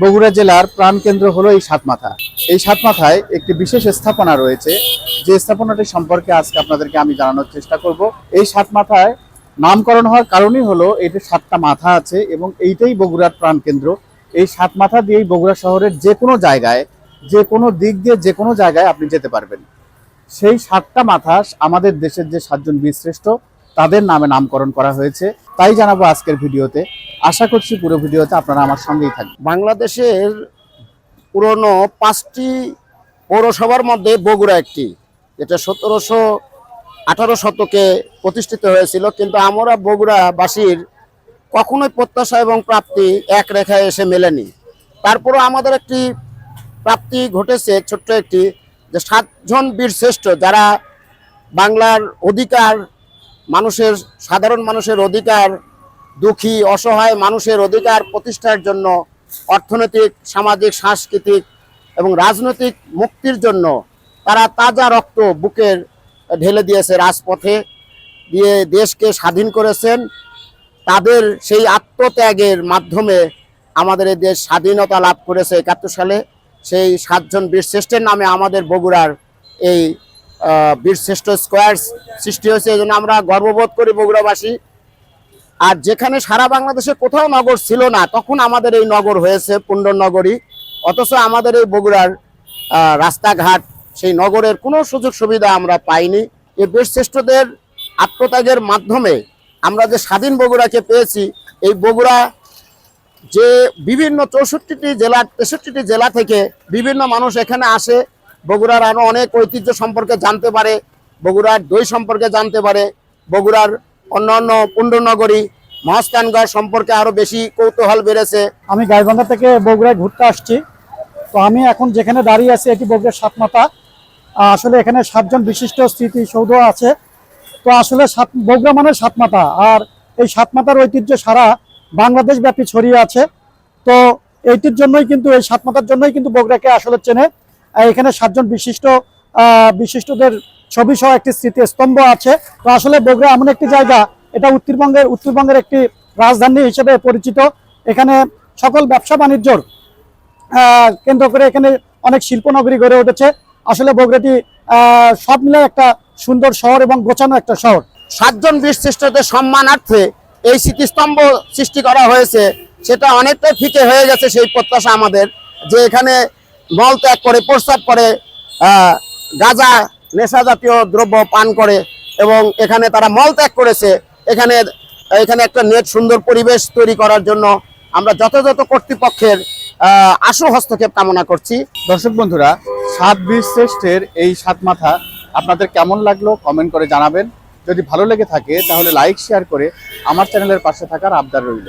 বগুড়া জেলার প্রাণকেন্দ্র হলো এই সাতমাথা। এই সাতমাথায় একটি বিশেষ স্থাপনা রয়েছে। যে স্থাপনাটি সম্পর্কে আজকে আপনাদেরকে আমি জানানোর চেষ্টা করব। এই সাতমাথায় নামকরণ হওয়ার কারণই হলো এটি সাতটা মাথা আছে এবং এইটাই বগুড়ার প্রাণকেন্দ্র এই সাত মাথা দিয়েই বগুড়া শহরের যে কোনো জায়গায়, যে কোনো দিক দিয়ে যে কোনো জায়গায় আপনি যেতে পারবেন। সেই সাতটা মাথা আমাদের দেশের যে সাতজন বীরশ্রেষ্ঠ, তাদের নামে নামকরণ করা হয়েছে। তাই জানাব আজকের ভিডিওতে। আশা করছি পুরো ভিডিওতে আপনারা আমার সঙ্গেই থাকবেন। বাংলাদেশের পুরনো পাঁচটি পৌরসভার মধ্যে বগুড়া একটি, যেটা সতেরোশো আঠারো শতকে প্রতিষ্ঠিত হয়েছিল, কিন্তু আমরা বগুড়াবাসীর কখনোই প্রত্যাশা এবং প্রাপ্তি এক রেখায় এসে মেলেনি। তারপরও আমাদের একটি প্রাপ্তি ঘটেছে ছোট্ট একটি, যে সাতজন বীর শ্রেষ্ঠ, যারা বাংলার অধিকার, মানুষের, সাধারণ মানুষের অধিকার দুঃখী, অসহায় মানুষের অধিকার প্রতিষ্ঠার জন্য অর্থনৈতিক, সামাজিক, সাংস্কৃতিক এবং রাজনৈতিক মুক্তির জন্য তারা তাজা রক্ত বুকের ঢেলে দিয়েছে রাজপথে, দিয়ে দেশকে স্বাধীন করেছেন। তাদের সেই আত্মত্যাগের মাধ্যমে আমাদের এই দেশ স্বাধীনতা লাভ করেছে একাত্তর সালে। সেই সাতজন বীরশ্রেষ্ঠের নামে আমাদের বগুড়ার এই বীরশ্রেষ্ঠ স্কোয়ার সৃষ্টি হয়েছে। এই জন্য আমরা গর্ববোধ করি বগুড়াবাসী। আর যেখানে সারা বাংলাদেশে কোথাও নগর ছিল না, তখন আমাদের এই নগর হয়েছে পুণ্ডর নগরী অথচ আমাদের এই বগুড়ার রাস্তাঘাট, সেই নগরের কোনো সুযোগ সুবিধা আমরা পাইনি। এই বীরশ্রেষ্ঠদের আত্মত্যাগের মাধ্যমে আমরা যে স্বাধীন বগুড়াকে পেয়েছি, এই বগুড়া যে বিভিন্ন চৌষট্টিটি জেলা, তেষট্টিটি জেলা থেকে বিভিন্ন মানুষ এখানে আসে, বগুড়ার আরও অনেক ঐতিহ্য সম্পর্কে জানতে পারে, বগুড়ার দই সম্পর্কে জানতে পারে, বগুড়ার অন্যান্য পুণ্ডনগরী মহাস্থানগড় সম্পর্কে আরও বেশি কৌতূহল বেড়েছে। আমি গাইবান্ধা থেকে বগুড়ায় ঘুরতে আসছি। তো আমি এখন যেখানে দাঁড়িয়ে আছি এটি বগুড়ার সাতমাথা। আহ, আসলে এখানে সাতজন বিশিষ্ট স্মৃতিসৌধ আছে। তো আসলে সাত বগুড়া মানে সাতমাথা। আর এই সাতমাথার ঐতিহ্য সারা বাংলাদেশ ব্যাপী ছড়িয়ে আছে। তো এইটির জন্যই কিন্তু এই সাতমাথার জন্যই কিন্তু বগুড়াকে আসলে চেনে। এখানে সাতজন বিশিষ্ট বিশিষ্টদের ছবি সহ একটি স্মৃতিস্তম্ভ আছে। তো আসলে বগুড়া এমন একটি জায়গা, এটা উত্তরবঙ্গের উত্তরবঙ্গের একটি রাজধানী হিসেবে পরিচিত। এখানে সকল ব্যবসা বাণিজ্যর কেন্দ্র করে এখানে অনেক শিল্পনগরী গড়ে উঠেছে। আসলে বগুড়াটি সব মিলে একটা সুন্দর শহর এবং গোছানো একটা শহর। সাতজন বীরশ্রেষ্ঠদের সম্মানার্থে এই স্মৃতিস্তম্ভ সৃষ্টি করা হয়েছে। সেটা অনেকটাই ফিকে হয়ে গেছে সেই প্রত্যাশা আমাদের যে এখানে মল ত্যাগ করে, প্রস্রাব করে গাঁজা, নেশা জাতীয় দ্রব্য পান করে এবং এখানে তারা মল ত্যাগ করেছে। এখানে এখানে একটা নেট সুন্দর পরিবেশ তৈরি করার জন্য আমরা যথাযথ কর্তৃপক্ষের আশু হস্তক্ষেপ কামনা করছি। দর্শক বন্ধুরা, সাত বীর শ্রেষ্ঠের এই সাত মাথা আপনাদের কেমন লাগল কমেন্ট করে জানাবেন। যদি ভালো লেগে থাকে তাহলে লাইক, শেয়ার করে আমার চ্যানেলের পাশে থাকার আবদার রইল।